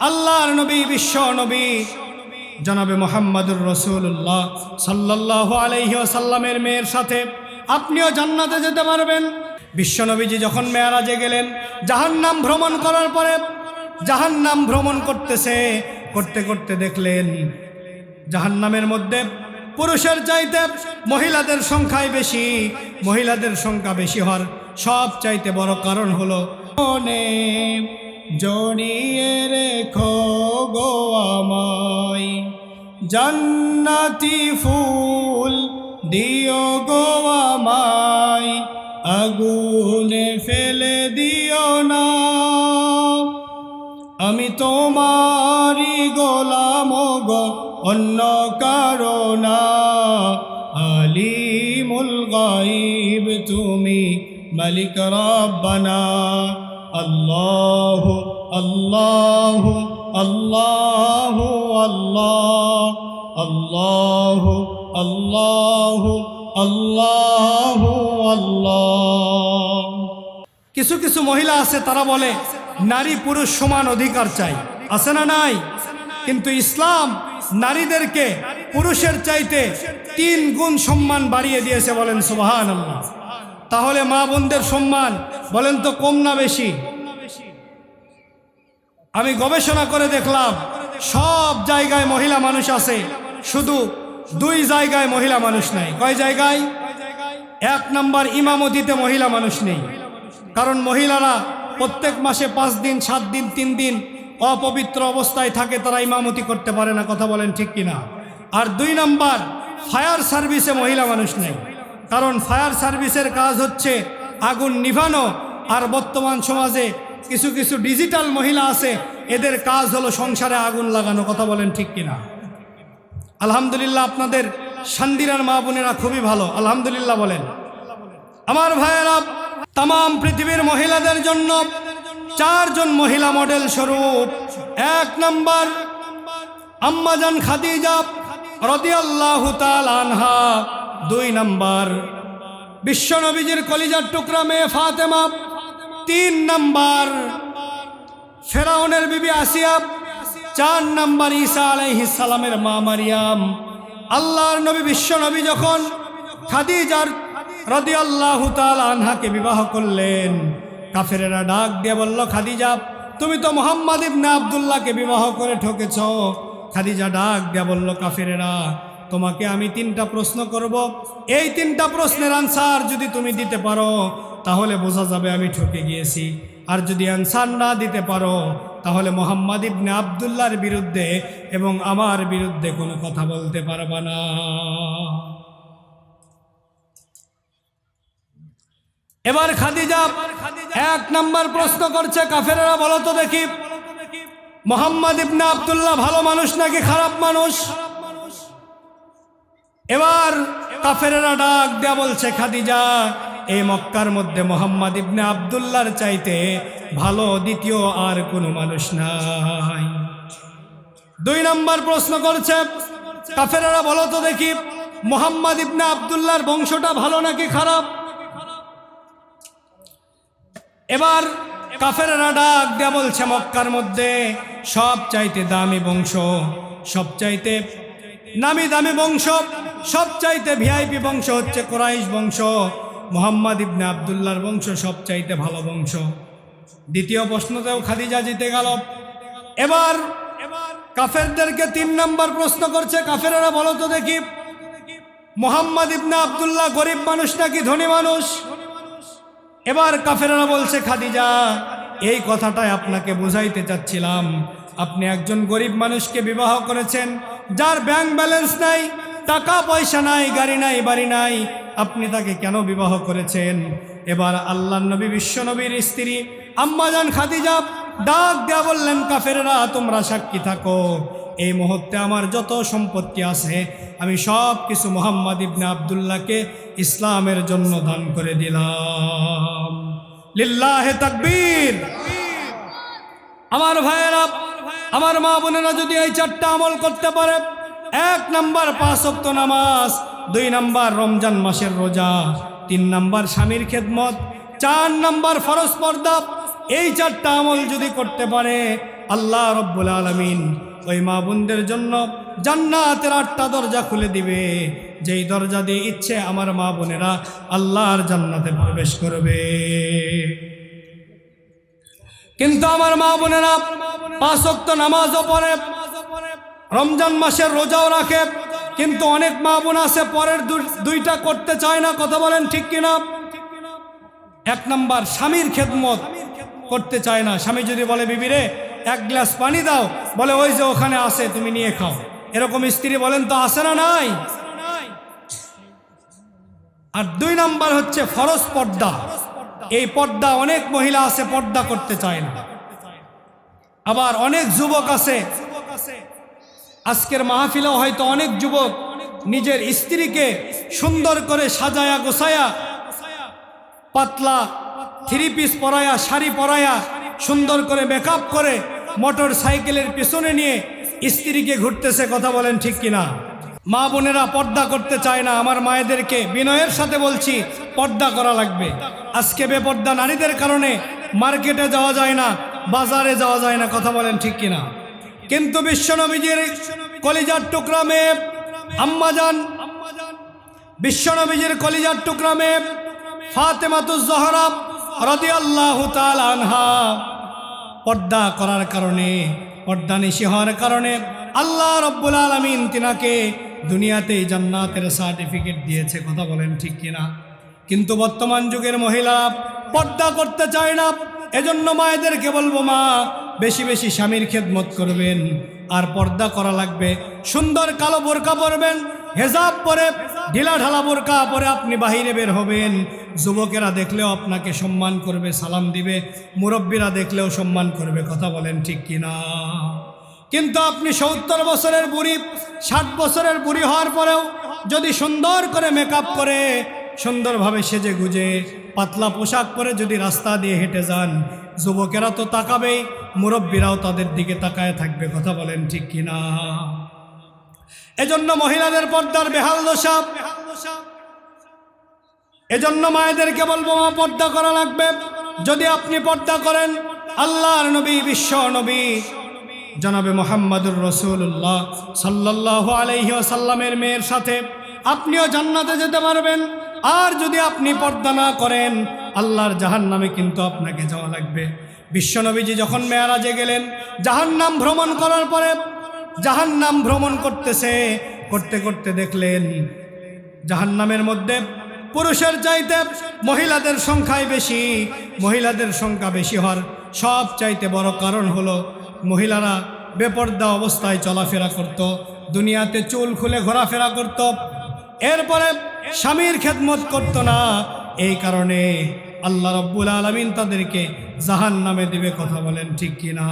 আল্লাহর নবী, বিশ্ব নবী, জনাবে মোহাম্মদুর রসুল্লাহ সাল্লাহ আলহি সাল্লামের মেয়ের সাথে আপনিও জান্নাতে যেতে পারবেন। বিশ্বনবীজি যখন মেয়ারাজে গেলেন, জাহান্নাম ভ্রমণ করার পরে জাহান্নাম ভ্রমণ করতেছে, করতে করতে দেখলেন জাহান্নামের মধ্যে পুরুষের চাইতে মহিলাদের সংখ্যাই বেশি, মহিলাদের সংখ্যা বেশি হওয়ার সব চাইতে বড় কারণ হলো মনে জড়িয়ে রেখো গো আমায়। জান্নাতি ফুল দিও গো আমায়, আগুনে ফেলে দিও না। আমি তোমারই গোলাম গো, অন্য কারও কারণা আলিমুল গাইব তুমি মালিক রব্বানা। আল্লাহ আল্লাহ আল্লাহ আল্লাহ আল্লাহ আল্লাহ আল্লাহ আল্লাহ। কিছু কিছু মহিলা আছে, তারা বলে, নারী পুরুষ সমান অধিকার চাই। আছে না নাই? কিন্তু ইসলাম নারীদেরকে পুরুষের চাইতে তিন গুণ সম্মান বাড়িয়ে দিয়েছে বলেন সুবাহান আল্লাহ তাহলে মা বোনদের সম্মান, বলেন তো কম না বেশি? আমি গবেষণা করে দেখলাম, সব জায়গায় মহিলা মানুষ আছে, শুধু দুই জায়গায় মহিলা মানুষ নাই। কয় জায়গায়? এক নম্বর ইমামতিতে মহিলা মানুষ নেই। কারণ মহিলারা প্রত্যেক মাসে পাঁচ দিন, সাত দিন, তিন দিন অপবিত্র অবস্থায় থাকে, তারা ইমামতি করতে পারে না, কথা বলেন ঠিক কিনা। আর দুই নম্বর, ফায়ার সার্ভিসে মহিলা মানুষ নেই। কারণ ফায়ার সার্ভিসের কাজ হচ্ছে আগুন নিভানো, আর বর্তমান সমাজে কিছু কিছু ডিজিটাল মহিলা আছে, এদের কাজ হলো সংসারে আগুন লাগানো, কথা বলেন ঠিক কিনা? আলহামদুলিল্লাহ আপনাদের সান্দিরার মা বোনেরা খুবই ভালো, আলহামদুলিল্লাহ বলেন। আমার ভাইয়েরা তাম পৃথিবীর মহিলাদের জন্য চারজন মহিলা মডেল স্বরূপ। এক নম্বর আম্মাজান খাদিজা রদিয়াল্লাহু আনহা। দুই নম্বর। বিশ্বনবীজির কলিজার টুকরা মেয়ে ফাতেমা। তিন নম্বর। ফেরাউনের বিবি আসিয়া। চার নম্বর ঈসা সালামের মা মারিয়াম। আল্লাহর নবী, বিশ্ব নবী যখন খাদিজার রদি আল্লাহ আনহাকে বিবাহ করলেন, কাফেরেরা ডাক দিয়ে বলল, খাদিজা, তুমি তো মোহাম্মদ ইবনে আবদুল্লাহকে বিবাহ করে ঠকেছ। খাদিজা ডাক দিয়ে বলল, কাফেরেরা তোমাকে আমি তিনটা প্রশ্ন করব। এই তিনটা প্রশ্নের আনসার যদি তুমি দিতে পারো, তাহলে বোঝা যাবে আমি ঠকে গিয়েছি। আর যদি আনসার না দিতে পারো, তাহলে মোহাম্মদ ইবনে আবদুল্লাহর বিরুদ্ধে এবং আমার বিরুদ্ধে কোনো কথা বলতে পারবা না। এবার খাদিজা এক নম্বর প্রশ্ন করছে, কাফেরেরা বলো তো দেখি। মোহাম্মদ ইবনে আবদুল্লাহ ভালো মানুষ নাকি খারাপ মানুষ? এবার কাফেরেরা ডাক দেয়া বলছে, খাদিজা এই মক্কার মধ্যে মোহাম্মদ ইবনে আবদুল্লাহর চাইতে ভালো দ্বিতীয় আর কোনো মানুষ নাই। দুই নম্বর প্রশ্ন করছে, কাফেরেরা বলো তো দেখি, মোহাম্মদ ইবনে আবদুল্লাহর বংশটা ভালো নাকি খারাপ? এবার কাফেরেরা ডাক দেয়া বলছে, মক্কার মধ্যে সব চাইতে দামি বংশ, সব চাইতে নামি দামি বংশ। সব চাইতে ভিআইপি বংশ হচ্ছে কোরাইশ বংশ। মোহাম্মদ ইবনে আবদুল্লার বংশ সব চাইতে ভালো বংশ। দ্বিতীয় প্রশ্নতেও খাদিজা জিতে গেল। এবার কাফেরদেরকে তিন নম্বর প্রশ্ন করছে, কাফেরেরা বলো তো দেখি। মোহাম্মদ ইবনে আবদুল্লাহ গরিব মানুষ নাকি ধনী মানুষ? এবার কাফেরা বলছে, খাদিজা, এই কথাটাই আপনাকে বুঝাইতে চাচ্ছিলাম। আপনি একজন গরিব মানুষকে বিবাহ করেছেন যার ব্যাংক ব্যালেন্স নাই, টাকা পয়সা নাই, গাড়ি নাই, বাড়ি নাই, আপনি তাকে কেন বিবাহ করেছেন? এবার আল্লাহ নবী, বিশ্ব নবীর স্ত্রী আম্মাজান খাদিজা ডাক দেয়া বললেন কাফেরা তোমরা সাক্ষী থাকো। এই মুহূর্তে আমার যত সম্পত্তি আছে, আমি সব কিছু মোহাম্মদ ইবনে আবদুল্লাহকে ইসলামের জন্য দান করে দিলাম। লিল্লাহে তাকবীর। আমার ভাইয়েরা আমার মা বোনেরা যদি এই চারটা আমল করতে পারে, এক নাম্বার পাঁচ অক্ত নামাজ, দুই নাম্বার রমজান মাসের রোজা, তিন নাম্বার স্বামীর খেদমত, চার নাম্বার ফরজ পর্দা, এই চারটা আমল যদি করতে পারে, আল্লাহ রব্বুল আলমিন ওই মা বোনদের জন্য জান্নাতের আটটা দরজা খুলে দিবে। যেই দরজা দিয়ে ইচ্ছে আমার মা বোনেরা আল্লাহর জান্নাতে প্রবেশ করবে। কিন্তু আমার মা বোনেরা পাঁচ ওয়াক্ত নামাজও পড়ে, রমজান মাসের রোজাও রাখে, কিন্তু অনেক মা বোন আছে, পরের দুইটা করতে চায় না, কথা বলেন ঠিক কিনা? এক নাম্বার, স্বামীর খেদমত করতে চায় না। স্বামী যদি বলে, বিবিরে, এক গ্লাস পানি দাও। বলে, ওই যে ওখানে আছে, তুমি নিয়ে খাও। এরকম স্ত্রী বলেন তো আসে না নাই? আর দুই নাম্বার হচ্ছে, ফরজ পর্দা। এই পর্দা অনেক মহিলা আছে পর্দা করতে চায় না। আবার অনেক যুবক আছে। আজকের মাহফিলেও হয়তো অনেক যুবক নিজের স্ত্রীকে সুন্দর করে সাজায়া গোছায়া, পাতলা থ্রি পিস পরায়া, শাড়ি পরায়া, সুন্দর করে মেকআপ করে মোটর সাইকেলের পিছনে নিয়ে স্ত্রীকে ঘুরতেছে, কথা বলেন ঠিক কিনা? মা বোনেরা পর্দা করতে চায় না। আমার মায়েদেরকে বিনয়ের সাথে বলছি, পর্দা করা লাগবে। আজকে বেপর্দা নারীদের কারণে মার্কেটে যাওয়া যায় না, বাজারে যাওয়া যায় না, কথা বলেন ঠিক কিনা। কিন্তু বিশ্বনবীজির কলিজার টুকরা মেয়ে আম্মাজান বিশ্বনবীজির কলিজার টুকরা মেয়ে ফাতেমাতুজ জহরা রাদিয়াল্লাহু তাআলা আনহা। পর্দা করার কারণে, পর্দা নিশি হওয়ার কারণে আল্লাহ রব্বুল আলমিন তিনাকে দুনিয়াতেই জান্নাতের সার্টিফিকেট দিয়েছে, কথা বলেন ঠিক কিনা? কিন্তু বর্তমান যুগের মহিলা পর্দা করতে চায় না, এজন্য মায়েদেরকে বলব, মা, বেশি বেশি স্বামীর খেদমত করবেন, আর পর্দা করা লাগবে। সুন্দর কালো বোরকা পরবেন, হেজাব পরে, ঢিলা ঢালা বোরকা পরে আপনি বাহিরে বের হবেন। যুবকেরা দেখলেও আপনাকে সম্মান করবে, সালাম দিবে, মুরব্বীরা দেখলেও সম্মান করবে, কথা বলেন ঠিক কিনা? কিন্তু আপনি সত্তর বছরের বুড়ি, ষাট বছরের বুড়ি হওয়ার পরেও যদি সুন্দর করে মেকআপ করে, সুন্দরভাবে সেজে গুজে, পাতলা পোশাক পরে যদি রাস্তা দিয়ে হেঁটে যান, যুবকেরা তো তাকাবেই, মুরব্বীরাও তাদের দিকে তাকায় থাকবে, কথা বলেন ঠিক কিনা এজন্য মহিলাদের পর্দার বেহাল দশা। এজন্য মায়েদেরকে বলব, মা, পর্দা করা লাগবে। যদি আপনি পর্দা করেন, আল্লাহর নবী, বিশ্ব নবী জনাবে মোহাম্মদুর রসুল্লাহ সাল্লাহ আলহি আসাল্লামের মেয়ের সাথে, আপনিও জান্নাতে যেতে পারবেন। আর যদি আপনি পর্দা না করেন, আল্লাহর জাহান নামে কিন্তু আপনাকে যাওয়া লাগবে। বিশ্বনবীজি যখন মেয়ারাজে গেলেন, জাহান্নাম ভ্রমণ করার পরে জাহান্নাম ভ্রমণ করতেছে, করতে করতে দেখলেন জাহান্নামের মধ্যে পুরুষের চাইতে মহিলাদের সংখ্যাই বেশি, মহিলাদের সংখ্যা বেশি হওয়ার সব চাইতে বড় কারণ হলো মহিলারা বেপর্দা অবস্থায় চলাফেরা করত, দুনিয়াতে চুল খুলে ঘোরাফেরা করত। এরপরে স্বামীর খেদমত করত না। এই কারণে আল্লাহ রব্বুল আলমিন তাদেরকে জাহান নামে দিবে কথা বলেন ঠিক কিনা?